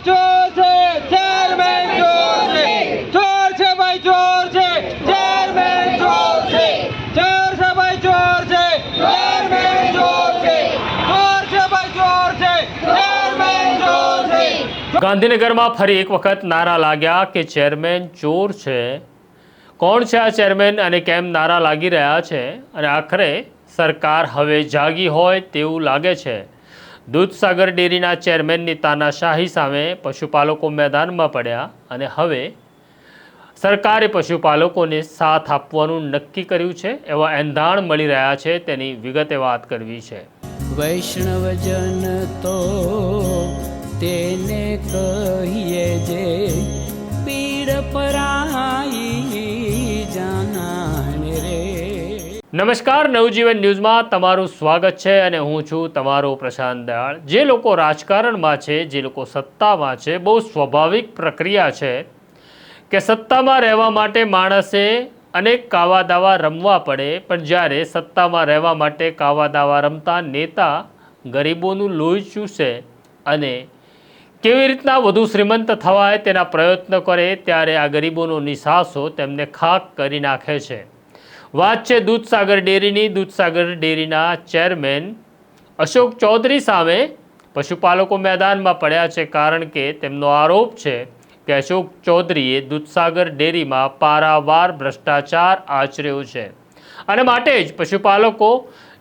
ભાઈ ચોર છે ચેરમેન ચોર છે ચોર છે ભાઈ ચોર છે ચેરમેન ચોર છે ચોર છે ભાઈ ચોર ગાંધીનગરમાં ફરી એક વખત નારા લાગ્યા કે ચેરમેન ચોર છે. કોણ છે આ ચેરમેન અને કેમ નારા લાગી રહ્યા છે? અને આખરે સરકાર હવે જાગી હોય તેવું લાગે છે. દૂધસાગર ડેરીના ચેરમેનની તાનાશાહી સામે પશુપાલકો મેદાનમાં પડ્યા અને હવે સરકારે પશુપાલકોને સાથ આપવાનું નક્કી કર્યું છે, એવા એંધાણ મળી રહ્યા છે તેની વિગતે વાત કરવી છે. વૈષ્ણવજન તો તેને કહીએ જે પીડ પરાઈ નમસ્કાર, નવજીવન ન્યૂઝમાં તમારું સ્વાગત છે અને હું છું તમારો પ્રશાંત દયાળ. જે લોકો રાજકારણમાં છે, જે લોકો સત્તામાં છે, બહુ સ્વાભાવિક પ્રક્રિયા છે કે સત્તામાં રહેવા માટે માણસે અનેક કાવા દાવા રમવા પડે, પણ જ્યારે સત્તામાં રહેવા માટે કાવા દાવા રમતા નેતા ગરીબોનું લોહી ચૂસે અને કેવી રીતના વધુ શ્રીમંત થવાય તેના પ્રયત્ન કરે, ત્યારે આ ગરીબોનો નિશાસો તેમને ખાક કરી નાખે છે. વાત છે દૂધસાગર ડેરીની. દૂધસાગર ડેરીના ચેરમેન અશોક ચૌધરી સામે પશુપાલકો મેદાનમાં પડ્યા છે કારણ કે તેમનો આરોપ છે કે અશોક ચૌધરીએ દૂધસાગર ડેરીમાં પારાવાર ભ્રષ્ટાચાર આચર્યો છે. અને માટે જ પશુપાલકો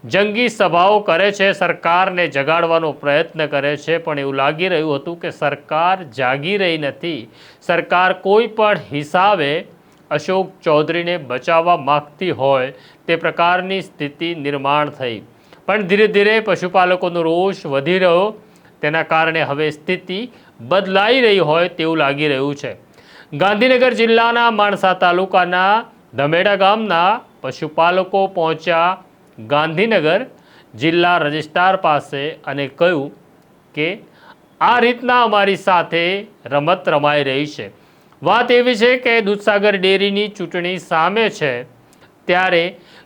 જંગી સભાઓ કરે છે, સરકારને જગાડવાનો પ્રયત્ન કરે છે, પણ એવું લાગી રહ્યું હતું કે સરકાર જાગી રહી નથી. સરકાર કોઈ પણ હિસાબે અશોક ચૌધરીને બચાવવા માગતી હોય તે પ્રકારની સ્થિતિ નિર્માણ થઈ. પણ ધીરે ધીરે પશુપાલકોનો રોષ વધી રહ્યો. તેના કારણે હવે સ્થિતિ બદલાઈ રહી હોય તેવું લાગી રહ્યું છે. ગાંધીનગર જિલ્લાના માણસા તાલુકાના ધમેડા ગામના પશુપાલકો પહોંચ્યા ગાંધીનગર જિલ્લા રજિસ્ટ્રાર પાસે અને કહ્યું કે, આ રીતના અમારી સાથે રમત રમાઈ રહી છે. વાત એવી છે કે દૂધસાગર ડેરીની ચૂંટણી સામે છે. ત્યારે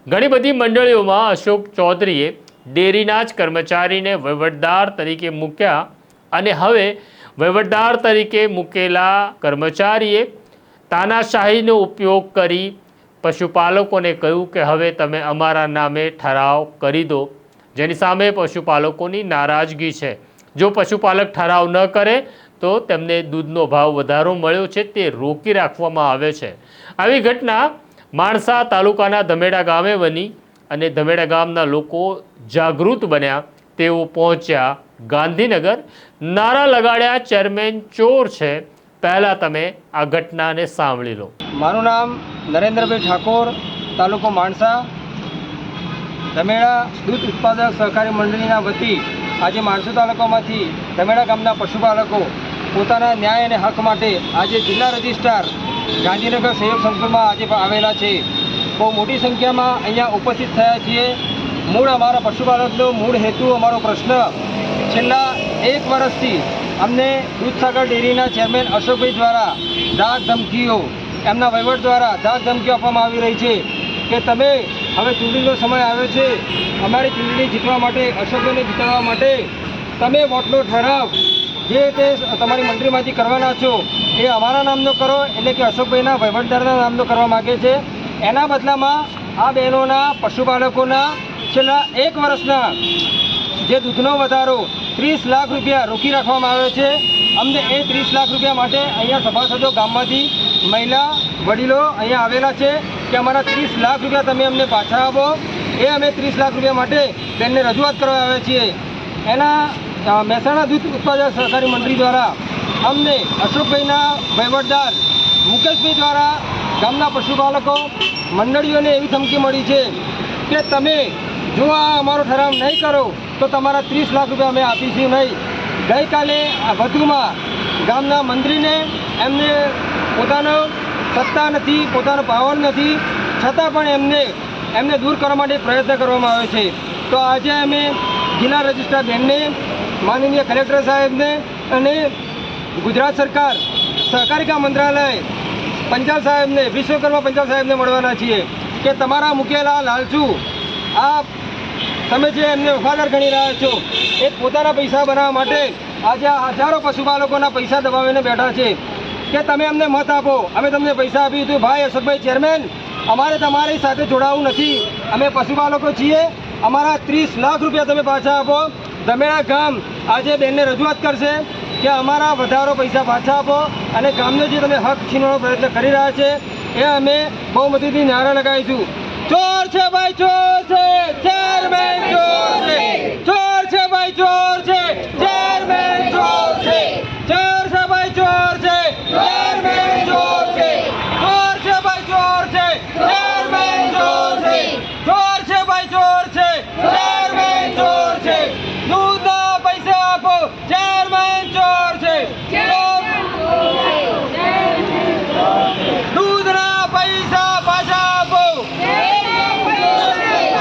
ઘણી બધી મંડળીઓમાં અશોક ચૌધરીએ ડેરીના જ કર્મચારીને વહીવટદાર તરીકે મૂક્યા અને હવે વહીવટદાર તરીકે મૂકેલા કર્મચારીએ તાનાશાહીનો ઉપયોગ કરી પશુપાલકોને કહ્યું કે હવે તમે અમારા નામે ઠરાવ કરી દો. જેની સામે પશુપાલકોની નારાજગી છે. જો પશુપાલક ઠરાવ ન કરે તો તેમને દૂધનો ભાવ વધારો મળ્યો છે તે રોકી રાખવામાં આવે છે. આવી ઘટના માણસા તાલુકાના ધમેડા ગામે બની અને ધમેડા ગામના લોકો જાગૃત બન્યા. તેઓ પહોંચ્યા ગાંધીનગર. નારા લગાડ્યા ચેરમેન ચોર છે. પહેલાં તમે આ ઘટનાને સાંભળી લો. મારું નામ નરેન્દ્રભાઈ ઠાકોર, તાલુકો માણસા. ધમેડા દૂધ ઉત્પાદક સહકારી મંડળીના વતી આજે માણસા તાલુકામાંથી ધમેડા ગામના પશુપાલકો પોતાના ન્યાય અને હક માટે આજે જિલ્લા રજિસ્ટ્રાર ગાંધીનગર સહયોગ સંકુલમાં આજે આવેલા છે. બહુ મોટી સંખ્યામાં અહીંયા ઉપસ્થિત થયા છીએ. મૂળ અમારા પશુપાલકનો મૂળ હેતુ, અમારો પ્રશ્ન. છેલ્લા એક વર્ષથી અમને દૂધસાગર ડેરીના ચેરમેન અશોકભાઈ દ્વારા ધાક ધમકીઓ, એમના વહીવટ દ્વારા ધાક ધમકીઓ આપવામાં આવી રહી છે કે તમે હવે ચૂંટણીનો સમય આવ્યો છે. અમારી ચૂંટણી જીતવા માટે, અશોકભાઈને જીતાડવા માટે તમે વોટનો ઠરાવ જે તે તમારી મંત્રીમાંથી કરવાના છો, એ અમારા નામનો કરો, એટલે કે અશોકભાઈના વહીવટદારના નામનો કરવા માગે છે. એના બદલામાં આ બહેનોના, પશુપાલકોના છેલ્લા એક વર્ષના જે દૂધનો વધારો ત્રીસ લાખ રૂપિયા રોકી રાખવામાં આવ્યો છે. અમને એ ત્રીસ લાખ રૂપિયા માટે અહીંયા સભાસદો ગામમાંથી મહિલા વડીલો અહીંયા આવેલા છે કે અમારા ત્રીસ લાખ રૂપિયા તમે અમને પાછા આપો. એ અમે ત્રીસ લાખ રૂપિયા માટે બેનને રજૂઆત કરવા આવ્યા છીએ. એના મહેસાણા દૂધ ઉત્પાદક સહકારી મંડળી દ્વારા અમને અશોકભાઈના વહીવટદાર મુકેશભાઈ દ્વારા ગામના પશુપાલકો, મંડળીઓને એવી ધમકી મળી છે કે તમે જો આ અમારો ઠરાવ નહીં કરો, તો તમારા ત્રીસ લાખ રૂપિયા અમે આપીશું નહીં. ગઈકાલે વધુમાં ગામના મંત્રીને એમને પોતાનો સત્તા નથી, પોતાનો પાવર નથી, છતાં પણ એમને એમને દૂર કરવા માટે પ્રયત્ન કરવામાં આવે છે. તો આજે અમે જિલ્લા રજિસ્ટ્રાર બેનને માનનીય કલેક્ટર સાહેબને અને ગુજરાત સરકાર સહકારિતા મંત્રાલય પંચાલ સાહેબને, વિશ્વકર્મા પંચાલ સાહેબને મળવાના છીએ કે તમારા મૂકેલા લાલચુ. આ તમે જે એમને વફાદાર ગણી રહ્યા છો, એ પોતાના પૈસા બનાવવા માટે આજે આ હજારો પશુપાલકોના પૈસા દબાવીને બેઠા છે. કે તમે અમને મત આપો, અમે તમને પૈસા આપી દીધું. ભાઈ અશોકભાઈ ચેરમેન, અમારે તમારી સાથે જોડાવું નથી. અમે પશુપાલકો છીએ. અમારા ત્રીસ લાખ રૂપિયા તમે પાછા આપો. ધમેડા ગામ આજે બેનને રજૂઆત કરશે કે અમારા વધારો પૈસા પાછા આપો અને ગામનો જે તમે હક છીનવાનો પ્રયત્ન કરી રહ્યા છે, એ અમે બહુમતીથી નારા લગાવીશું. ચોર છે ભાઈ, ચોર છે. ચેરમેન ચોર છે ચોર છે ભાઈ ચોર છે ચેરમેન ચોર છે ચોર છે ભાઈ ચોર છે ચેરમેન ચોર છે ચોર છે ભાઈ ચોર છે ચેરમેન ચોર છે ચોર છે ભાઈ ચોર છે ચેરમેન ચોર છે દૂધના પૈસા આપો ચેરમેન ચોર છે દૂધના પૈસા પાછા આપો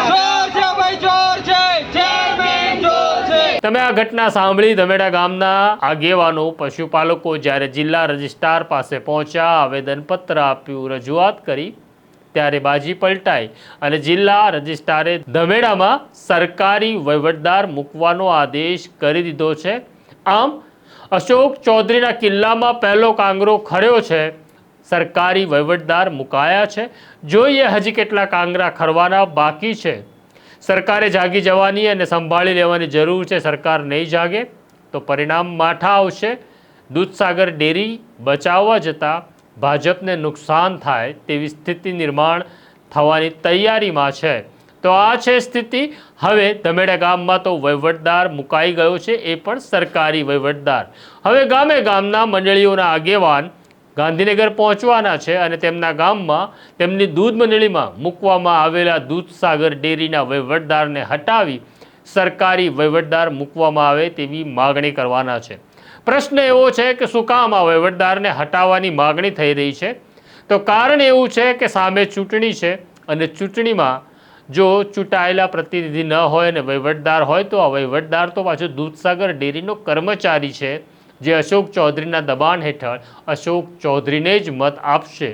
ચોર છે ભાઈ ચોર છે ચેરમેન ચોર છે તમે આ ઘટના સાંભળી ધમેડા ગામના આગેવાનો, પશુપાલકો જ્યારે જિલ્લા રજિસ્ટ્રાર પાસે પહોંચ્યા, આવેદનપત્ર આપ્યું, રજૂઆત કરી, ત્યારે બાજી પલટાઈ અને જિલ્લા રજિસ્ટ્રારે ધમેડામાં સરકારી વહીવટદાર મૂકવાનો આદેશ કરી દીધો છે. આમ, અશોક ચૌધરીના કિલ્લામાં પહેલો કાંગરો ખર્યો છે. સરકારી વહીવટદાર મુકાયા છે. જોઈએ હજી કેટલા કાંગરા ખરવાના બાકી છે. સરકારે જાગી જવાની અને સંભાળી લેવાની જરૂર છે, સરકાર નહીં જાગે તો પરિણામ માઠા આવશે. દૂધસાગર ડેરી બચાવવા જતાં ભાજપને નુકસાન થાય તેવી સ્થિતિ નિર્માણ થવાની તૈયારીમાં છે. તો આ છે સ્થિતિ. હવે ધમેડા ગામમાં તો વહીવટદાર મુકાઈ ગયો છે, એ પણ સરકારી વહીવટદાર. હવે ગામે ગામના મંડળીઓના આગેવાન ગાંધીનગર પહોંચવાના છે અને તેમના ગામમાં તેમની દૂધ મંડળીમાં મૂકવામાં આવેલા દૂધસાગર ડેરીના વહીવટદારને હટાવી સરકારી વહીવટદાર મૂકવામાં આવે તેવી માગણી કરવાના છે. પ્રશ્ન એવો છે કે શું કામ આ વહીવટદારને હટાવવાની માગણી થઈ રહી છે? તો કારણ એવું છે કે સામે ચૂંટણી છે અને ચૂંટણીમાં જો ચૂંટાયેલા પ્રતિનિધિ ન હોય અને વહીવટદાર હોય તો આ વહીવટદાર તો પાછો દૂધસાગર ડેરીનો કર્મચારી છે. જે અશોક ચૌધરીના દબાણ હેઠળ અશોક ચૌધરીને જ મત આપશે.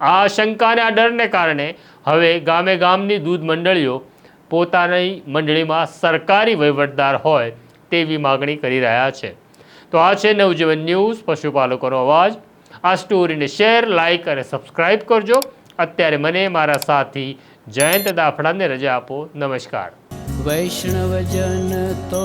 આ આશંકા અને આ ડરને કારણે હવે ગામે ગામની દૂધ મંડળીઓ પોતાની મંડળીમાં સરકારી વહીવટદાર હોય તેવી માગણી કરી રહ્યા છે. તો આ છે નવજીવન ન્યૂઝ, પશુપાલકોનો અવાજ. આ સ્ટોરીને શેર લાઇક અને સબસ્ક્રાઇબ કરજો. અત્યારે મને મારા સાથી જયંત દાફડાને રજા આપો. નમસ્કાર. વૈષ્ણવજન તો